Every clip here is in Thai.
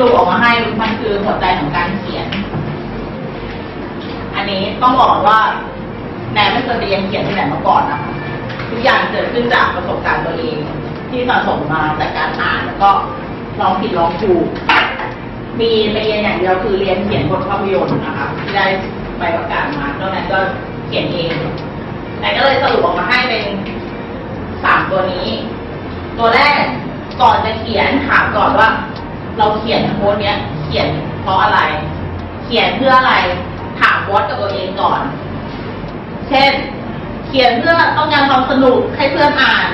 รุปออกมาให้มันคือหัวใจของการเขียน อันนี้ต้องบอกว่าแนนไม่เคยเรียนเขียนที่ไหนมาก่อนนะคะทุกอย่างเกิดขึ้นจากประสบการณ์ตัวเอง ที่สะสมมาจากการอ่านแล้วก็ลองผิดลองถูกมีไปเรียนอย่างเดียวคือเรียนเขียนบทภาพยนตร์นะคะที่ได้ใบประกาศมานอกนั้นก็เขียนเองแต่ก็เลยสรุปออกมาให้เป็นสามตัวนี้ ตัวแรกก่อนจะเขียนถามก่อนว่า เราเขียนโพสเนี้ย เขียนเพราะอะไร เขียนเพื่ออะไร ถามวอตกับตัวเองก่อน เช่น เขียนเพื่อต้องการความสนุกให้เพื่อนอ่าน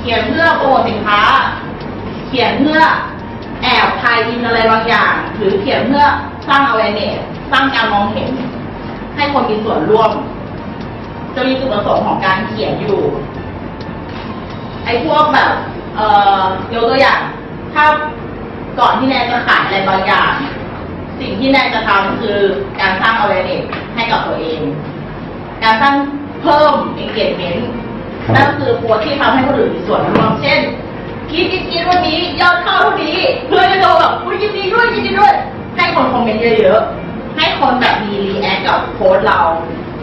เขียนเพื่อโปรโมทสินค้า เขียนเพื่อแอบทายอินอะไรบางอย่าง หรือเขียนเพื่อสร้าง awareness สร้างการมองเห็น ให้คนมีส่วนร่วม จะมีจุดประสงค์ของการเขียนอยู่ ไอ้พวกแบบ เอ่อยกตัวอย่าง ถ้า ก่อนที่แนนจะขายอะไรบางอย่าง สิ่งที่แนนจะทำคือการสร้าง awareness ให้กับตัวเอง การสร้างเพิ่ม engagement นั่นคือโพสต์ที่ทำให้คนอื่นมีส่วนร่วมเช่นคิดคิดคิดวันนี้ยอดเข้าเท่านี้เพื่อจะโดนแบบอุ๊ยยินดีด้วยยินดีด้วยให้คนคอมเมนต์เยอะๆ ให้คนแบบมีรีแอคกับโพสต์เรา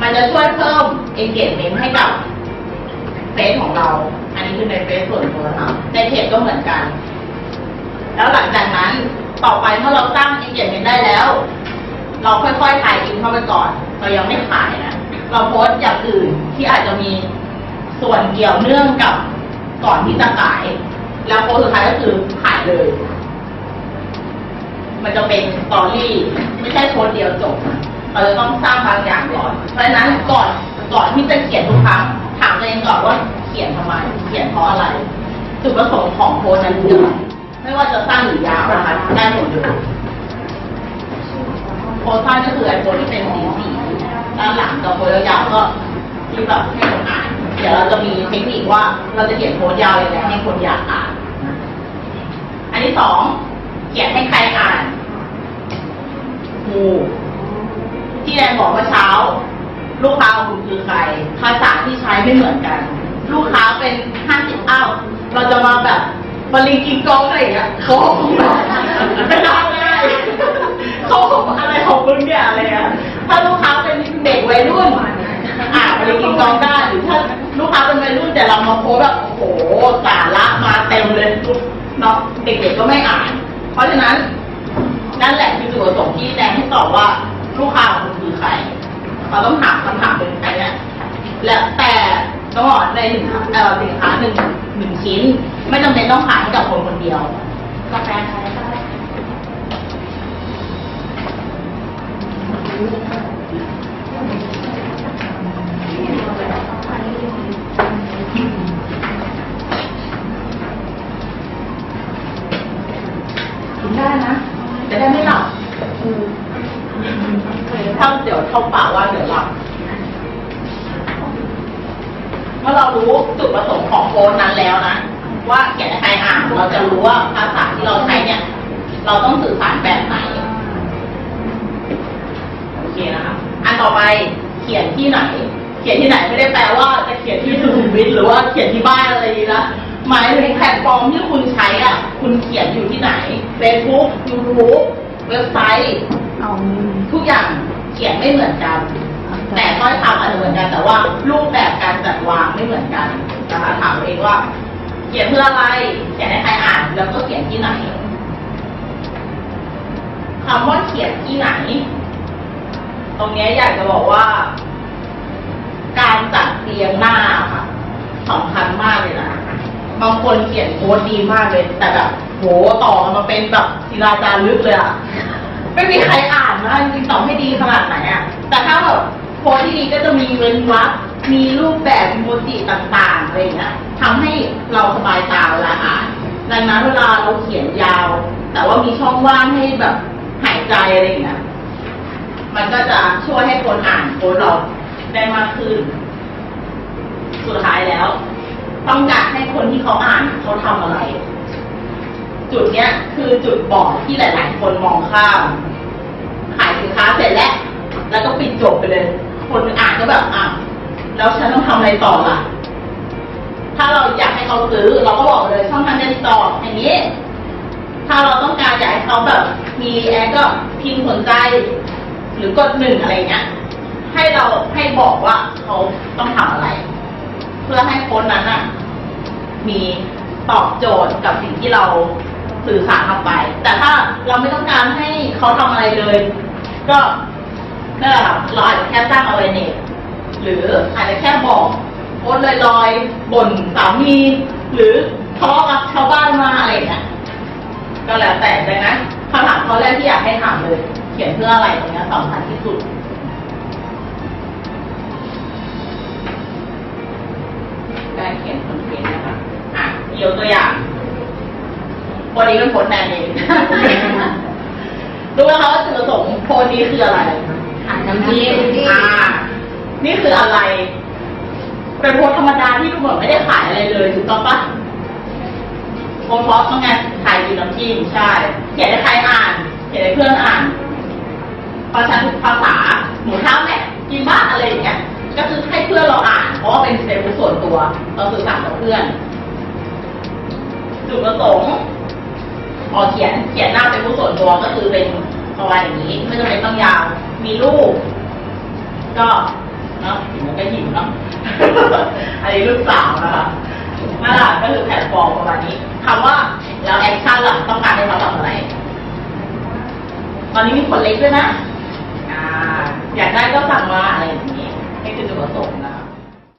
มันจะช่วยเพิ่ม engagement ให้กับเฟซของเรา อันนี้คือในเฟซส่วนตัวนะคะในเพจก็เหมือนกัน แล้วหลังจากนั้นต่อไปเมื่อเราสร้าง engagement ได้แล้ว เราค่อยๆถ่ายอินเข้าไปก่อน เรายังไม่ขายนะเราโพสต์อย่างอื่นที่อาจจะมีส่วนเกี่ยวเนื่องกับก่อนที่จะขาย แล้วโพสต์สุดท้ายก็คือขายเลย มันจะเป็นสตอรี่ไม่ใช่โพสต์เดียวจบเราจะต้องสร้างบางอย่างก่อน เพราะฉะนั้นก่อนก่อนที่จะเขียนทุกครั้งถามตัวเองก่อนว่าเขียนทำไม เขียนเพราะอะไรจุดประสงค์ของโพสต์นั้นคืออะไร ไม่ว่าจะสั้นหรือยาวนะคะได้หมดเลยโพสต์สั้นก็คือไอ้โพสต์ที่เป็นสีสีด้านหลังกับโพสต์ยาวก็ที่แบบให้คนอ่านเดี๋ยวเราจะมีเทคนิคว่าเราจะเขียนโพสต์ยาวยังไงให้คนอยากอ่าน อันที่สองเขียนให้ใครอ่านหมูที่แดนบอกว่าเช้า ลูกค้าของคุณคือใคร ภาษาที่ใช้ไม่เหมือนกัน ลูกค้าเป็นห้าสิบอ้าวเราจะมาแบบ บริกิงกองอะไรอย่างเงี้ยเขาบอกแบบไม่ได้ง่ายเขาบอกอะไรของมึงเนี่ยอะไรเงี้ยถ้าลูกค้าเป็นเด็กวัยรุ่นอ่าบริกิงกองได้หรือถ้าลูกค้าเป็นวัยรุ่นแต่เรามาโพสแบบโอ้โหสาระมาเต็มเลยเนาะเด็กๆก็ไม่อ่าน เพราะฉะนั้นนั่นแหละคือจุดประสงค์ที่แดงให้ตอบว่าลูกค้าของคุณคือใครเราต้องถามคำถามเป็นใครเนี่ยและแต่ต้องบอกในหนึ่งเอ่อสินค้าหนึ่ง หนึ่งชิ้น ไม่จำเป็นต้องขายให้กับคนคนเดียวกาแฟใครก็ได้กินได้นะจะได้ไม่หลับถ้าเดี๋ยวเข้าปากว่าเดี๋ยวหลับ เมื่อเรารู้จุดประสงค์ของโพสต์นั้นแล้วนะ ว่าเขียนให้ใครอ่านเราจะรู้ว่าภาษาที่เราใช้เนี่ย เราต้องสื่อสารแบบไหนโอเคนะคะอันต่อไปเขียนที่ไหน เขียนที่ไหนไม่ได้แปลว่าจะเขียนที่สุขุมวิทหรือว่าเขียนที่บ้านอะไรนี้นะหมายถึงแพลตฟอร์มที่คุณใช้อะ คุณเขียนอยู่ที่ไหน Facebook YouTube เว็บไซต์เอาทุกอย่างเขียนไม่เหมือนกัน แต่ถ้อยคำอาจจะเหมือนกัน แต่ว่ารูปแบบการจัดวางไม่เหมือนกันนะคะถามตัวเองว่า เขียนเพื่ออะไรเขียนให้ใครอ่านแล้วก็เขียนที่ไหนคำว่าเขียนที่ไหน ตรงนี้อยากจะบอกว่า การจัดเรียงหน้าค่ะสำคัญมากเลยนะบางคนเขียนโพสต์ดีมากเลย แต่แบบโหต่อมาเป็นแบบศิลาจารึกเลยอะไม่มีใครอ่านนะจริงต่อให้ดีขนาดไหนอะแต่ถ้าแบบ ดีก็จะมีเว้นวรรคมีรูปแบบมีโมจิต่างๆอะไรอย่างเงี้ยทำให้เราสบายตาเวลาอ่านดังนั้นเวลาเราเขียนยาว แต่ว่ามีช่องว่างให้แบบหายใจอะไรอย่างเงี้ยมันก็จะช่วยให้คนอ่านโพสเราได้มากขึ้น สุดท้ายแล้ว ต้องการให้คนที่เขาอ่านเขาทำอะไร จุดเนี้ยคือจุดบอดที่หลาย ๆ คนมองข้ามขายสินค้าเสร็จแล้ว แล้วก็ปิดจบไปเลย คนอ่านก็แบบอะแล้วฉันต้องทำอะไรต่อล่ะ ถ้าเราอยากให้เขาซื้อ เราก็บอกเลยช่องทางการติดต่ออย่างนี้ ถ้าเราต้องการอยากให้เขาแบบ มีแอดก็พิมพ์สนใจ หรือกดหนึ่งอะไรเงี้ยให้เราให้บอกว่าเขาต้องทำอะไร เพื่อให้ค้ดนั้นน่ะ มีตอบโจทย์กับสิ่งที่เราสื่อสารออกไป แต่ถ้าเราไม่ต้องการให้เขาทำอะไรเลย ก็ นั่นแหละค่ะเราอาจจะแค่สร้าง awareness หรืออาจจะแค่บอกโพสต์ลอยๆบ่นสามีหรือทะเลาะกับชาวบ้านมาอะไรอย่างเงี้ยก็แล้วแต่ดังนั้นคำถามข้อแรกที่อยากให้ถามเลย เขียนเพื่ออะไรตรงเนี้ยสำคัญที่สุดการเขียนคอนเทนต์นะคะอะยกตัวอย่างวันนี้เป็นโพสต์แนนเองรู้ไหมคะว่าจุดประสงค์โพสต์นี้คืออะไร ขายน้ำจิ้มอ่านี่คืออะไร เป็นโพสต์ธรรมดาที่ดูเหมือนไม่ได้ขายอะไรเลยถูกต้องปะโพสต์เพราะต้องไงขายกินน้ำจิ้มใช่ เขียนให้ใครอ่าน เขียนให้เพื่อนอ่านภาษาทุกภาษาหมูท้าแม่กินบ้านอะไรอย่างเงี้ยก็คือให้เพื่อนเราอ่าน เพราะว่าเป็นเซบุ๊กส่วนตัว เราสื่อสารกับเพื่อน จุดประสงค์พอเขียนเขียนหน้าเฟซบุ๊กส่วนตัวก็คือเป็น ประมาณอย่างนี้ไม่จำเป็นต้องยาว มีรูป ก็เนาะถึงมันก็หิวเนาะ อันนี้ลูกสาวนะคะนั่นแหละก็คือแพลตฟอร์มประมาณนี้คำว่าแล้วแอคชั่นหลังต้องการให้เขาทำอะไร ตอนนี้มีคนเล็กด้วยนะ อ่า อยากได้ก็สั่งมาอะไรอย่างนี้นี่คือจุดประสงค์นะคะ